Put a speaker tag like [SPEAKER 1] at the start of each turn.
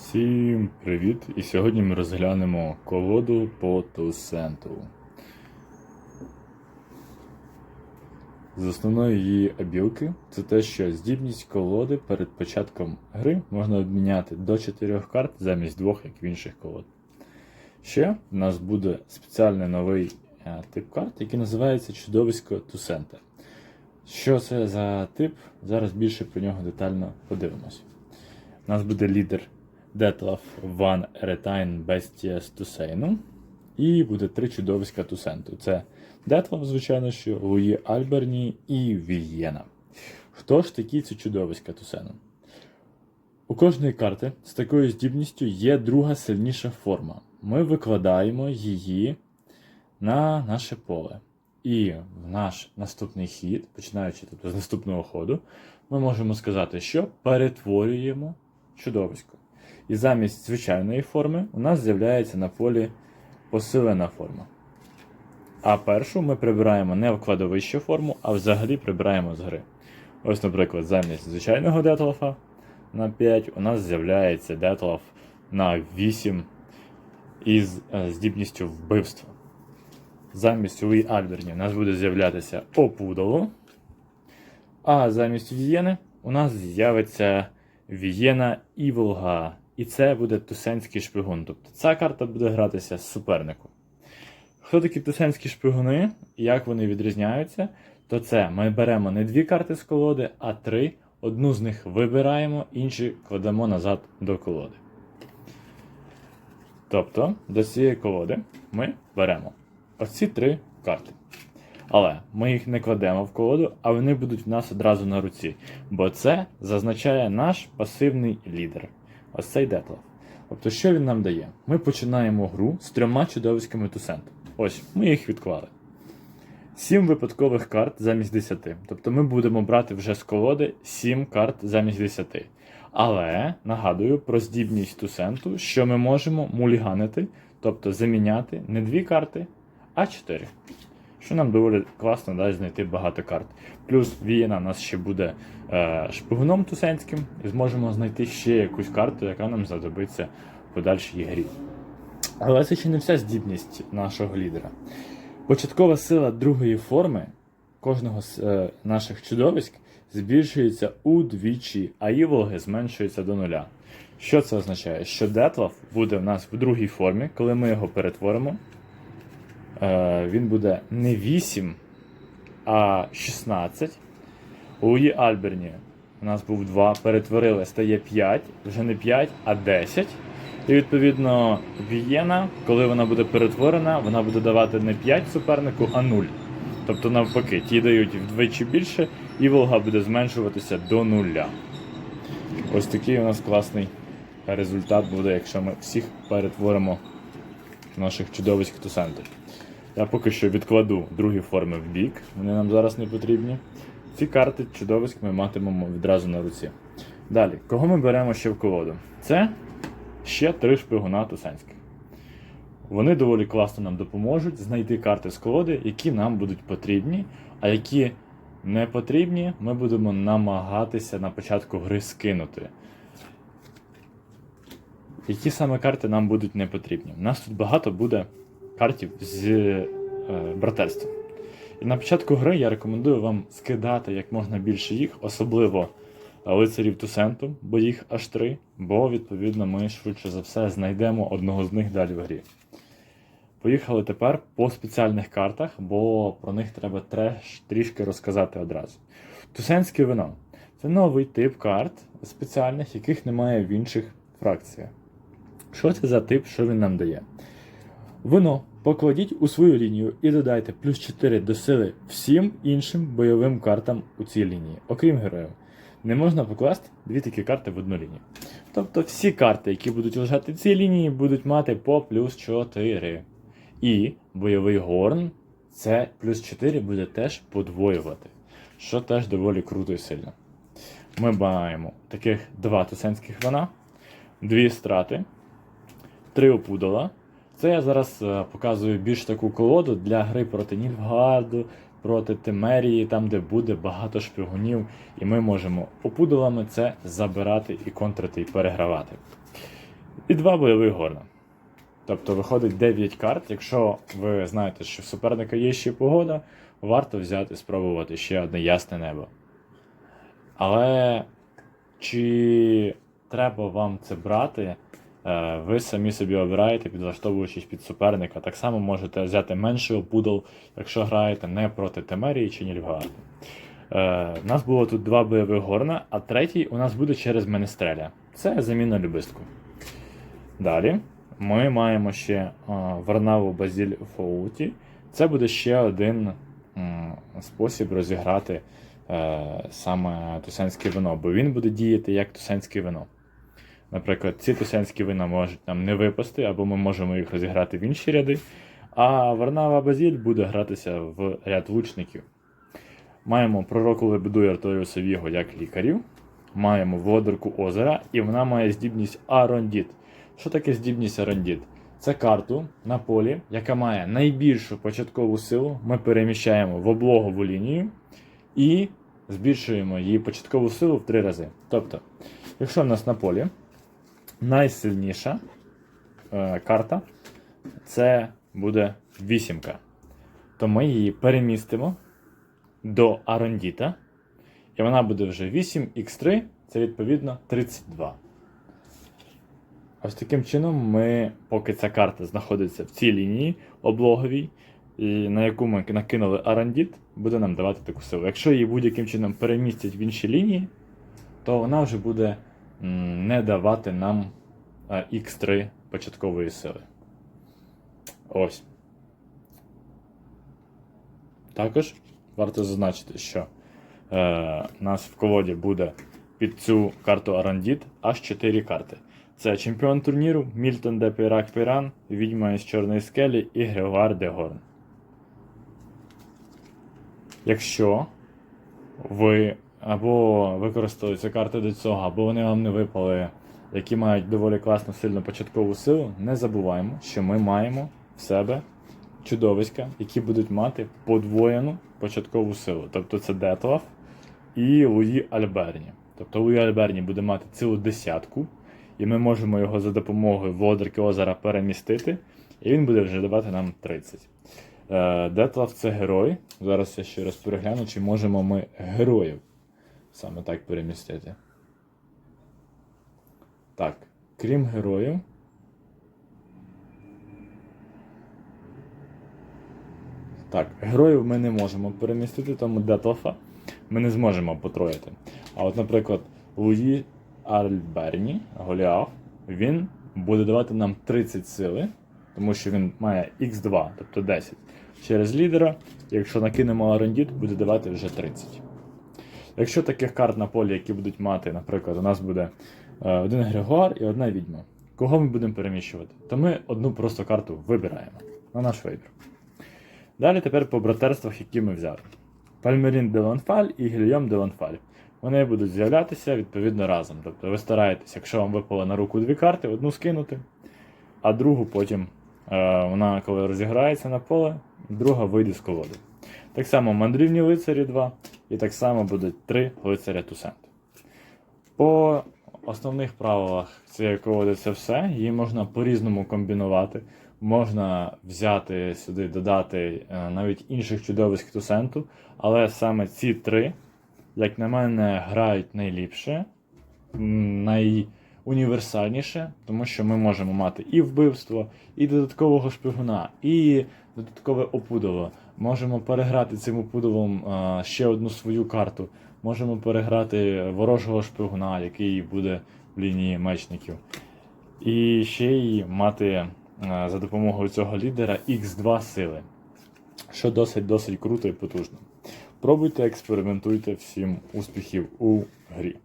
[SPEAKER 1] Всім привіт! І сьогодні ми розглянемо колоду по Тусенту. З основної її обілки це те, що здібність колоди перед початком гри можна обміняти до 4 карт замість двох, як в інших колод. Ще в нас буде спеціальний новий е, тип карт, який називається Чудовисько Тусента. Що це за тип? Зараз більше про нього детально подивимось. У нас буде лідер Детлав Ван Еретайн Бестіас Тусейну. І буде три чудовиська Тусенту. Це Детлав, звичайно, що Луї Альберні і Вієна. Хто ж такі ці чудовиська Тусену? У кожної карти з такою здібністю є друга сильніша форма. Ми викладаємо її на наше поле. І в наш наступний хід, починаючи тобто, з наступного ходу, ми можемо сказати, що перетворюємо чудовисько. І замість звичайної форми у нас з'являється на полі посилена форма. А першу ми прибираємо не в кладовище форму, а взагалі прибираємо з гри. Ось, наприклад, замість звичайного детлафа на 5 у нас з'являється детлаф на 8 із е, здібністю вбивства. Замість Луї Альберні у нас буде з'являтися опудало. А замість Вієни у нас з'явиться Вієна і Волга. І це буде тусенський шпигун. Тобто ця карта буде гратися з суперником. Хто такі тусенські шпигуни як вони відрізняються? То це ми беремо не дві карти з колоди, а три. Одну з них вибираємо, інші кладемо назад до колоди. Тобто до цієї колоди ми беремо оці три карти. Але ми їх не кладемо в колоду, а вони будуть в нас одразу на руці. Бо це зазначає наш пасивний лідер. Ось цей детлав. Тобто, що він нам дає? Ми починаємо гру з трьома чудовиськами Тусент. Ось, ми їх відклали. Сім випадкових карт замість 10. Тобто ми будемо брати вже з колоди 7 карт замість 10. Але нагадую про здібність Тусенту, що ми можемо муліганити, тобто заміняти не дві карти, а 4. Що нам доволі класно дасть знайти багато карт. Плюс Вієна у нас ще буде е, шпигуном тусенським, і зможемо знайти ще якусь карту, яка нам знадобиться в подальшій грі. Але це ще не вся здібність нашого лідера. Початкова сила другої форми кожного з е, наших чудовиськ збільшується удвічі, а іволги зменшується до нуля. Що це означає? Що Детлав буде в нас в другій формі, коли ми його перетворимо. Е, він буде не 8, а 16. У Луї Альберні у нас був 2, перетворили, стає 5, вже не 5, а 10. І відповідно Вієна, коли вона буде перетворена, вона буде давати не 5 супернику, а 0. Тобто, навпаки, ті дають вдвічі більше, і Волга буде зменшуватися до нуля. Ось такий у нас класний результат буде, якщо ми всіх перетворимо в наших чудовиськ тусентів. Я поки що відкладу другі форми в бік, вони нам зараз не потрібні. Ці карти чудовиськ ми матимемо відразу на руці. Далі, кого ми беремо ще в колоду? Це ще три шпигуна тусенських. Вони доволі класно нам допоможуть знайти карти з колоди, які нам будуть потрібні, а які не потрібні, ми будемо намагатися на початку гри скинути. Які саме карти нам будуть не потрібні? У нас тут багато буде картів з е, братерства. І на початку гри я рекомендую вам скидати як можна більше їх, особливо лицарів Тусенту, бо їх аж три, бо, відповідно, ми швидше за все знайдемо одного з них далі в грі. Поїхали тепер по спеціальних картах, бо про них треба треш, трішки розказати одразу. Тусенське вино це новий тип карт спеціальних, яких немає в інших фракціях. Що це за тип, що він нам дає? Вино покладіть у свою лінію і додайте плюс 4 до сили всім іншим бойовим картам у цій лінії, окрім героїв. Не можна покласти дві такі карти в одну лінію. Тобто всі карти, які будуть лежати в цій лінії, будуть мати по плюс 4. І бойовий горн це плюс 4 буде теж подвоювати, що теж доволі круто і сильно. Ми маємо таких два тусенських вина, дві страти, три опудала. Це я зараз е, показую більш таку колоду для гри проти Нільфгарду, проти Темерії, там де буде багато шпигунів, і ми можемо опудолами це забирати і контрити і перегравати. І два бойових горна. Тобто виходить 9 карт. Якщо ви знаєте, що в суперника є ще погода, варто взяти спробувати ще одне ясне небо. Але чи треба вам це брати? Е, Ви самі собі обираєте, підлаштовуючись під суперника. Так само можете взяти менший опудал, якщо граєте не проти Темерії чи Нільфгаарду. Е, У нас було тут два бойових горна, а третій у нас буде через Менестреля. Це заміна любистку. Далі ми маємо ще е, Варнаву Базіль Фоуті. Це буде ще один спосіб розіграти е, саме тусенське вино, бо він буде діяти як тусенське вино. Наприклад, ці тусенські вина можуть нам не випасти, або ми можемо їх розіграти в інші ряди. А Варнава Базіль буде гратися в ряд лучників. Маємо пророку Лебеду і Арторіуса Віго як лікарів. Маємо володарку озера, і вона має здібність Арондіт. Що таке здібність Арондіт? Це карту на полі, яка має найбільшу початкову силу. Ми переміщаємо в облогову лінію і збільшуємо її початкову силу в три рази. Тобто, якщо в нас на полі найсильніша е, карта, це буде вісімка, то ми її перемістимо до Арондіта, і вона буде вже 8х3, це відповідно 32. Ось таким чином ми, поки ця карта знаходиться в цій лінії облоговій, і на яку ми накинули Арандіт, буде нам давати таку силу. Якщо її будь-яким чином перемістять в інші лінії, то вона вже буде не давати нам Х3 початкової сили. Ось. Також варто зазначити, що е, нас в колоді буде під цю карту Арандіт аж 4 карти. Це чемпіон турніру, Мільтон де Пейрак Пейран, Відьма із Чорної скелі і Грегуар де Горн. Якщо ви або використали ці карти до цього, або вони вам не випали, які мають доволі класну сильну початкову силу, не забуваємо, що ми маємо в себе чудовиська, які будуть мати подвоєну початкову силу. Тобто це Детлаф і Луї Альберні. Тобто Луї Альберні буде мати цілу десятку, і ми можемо його за допомогою Володарки озера перемістити, і він буде вже давати нам 30. Е, Детлаф це герой. Зараз я ще раз перегляну, чи можемо ми героїв саме так перемістити. Так, крім героїв. Так, героїв ми не можемо перемістити, тому Детлафа ми не зможемо потроїти. А от, наприклад, Луї Альберні, Голіаф, він буде давати нам 30 сили, тому що він має Х2, тобто 10 через лідера. Якщо накинемо Арендіт, буде давати вже 30. Якщо таких карт на полі, які будуть мати, наприклад, у нас буде е, один Григуар і одна відьма. Кого ми будемо переміщувати? То ми одну просто карту вибираємо на наш вибір. Далі тепер по братерствах, які ми взяли. Пальмерін де Ланфаль і Гільйом де Ланфаль. Вони будуть з'являтися відповідно разом. Тобто ви стараєтесь, якщо вам випало на руку дві карти, одну скинути, а другу потім е, вона, коли розіграється на поле, друга вийде з колоди. Так само мандрівні лицарі 2, і так само будуть 3 лицаря Тусент. По основних правилах цієї колоди це все. Її можна по-різному комбінувати. Можна взяти сюди, додати е, навіть інших чудовиськ Тусенту, але саме ці три, як на мене, грають найліпше, найуніверсальніше, тому що ми можемо мати і вбивство, і додаткового шпигуна, і додаткове опудово. Можемо переграти цим опудовом е, ще одну свою карту. Можемо переграти ворожого шпигуна, який буде в лінії мечників. І ще й мати е, за допомогою цього лідера X2 сили, що досить досить круто і потужно. Пробуйте, експериментуйте всім успіхів у грі.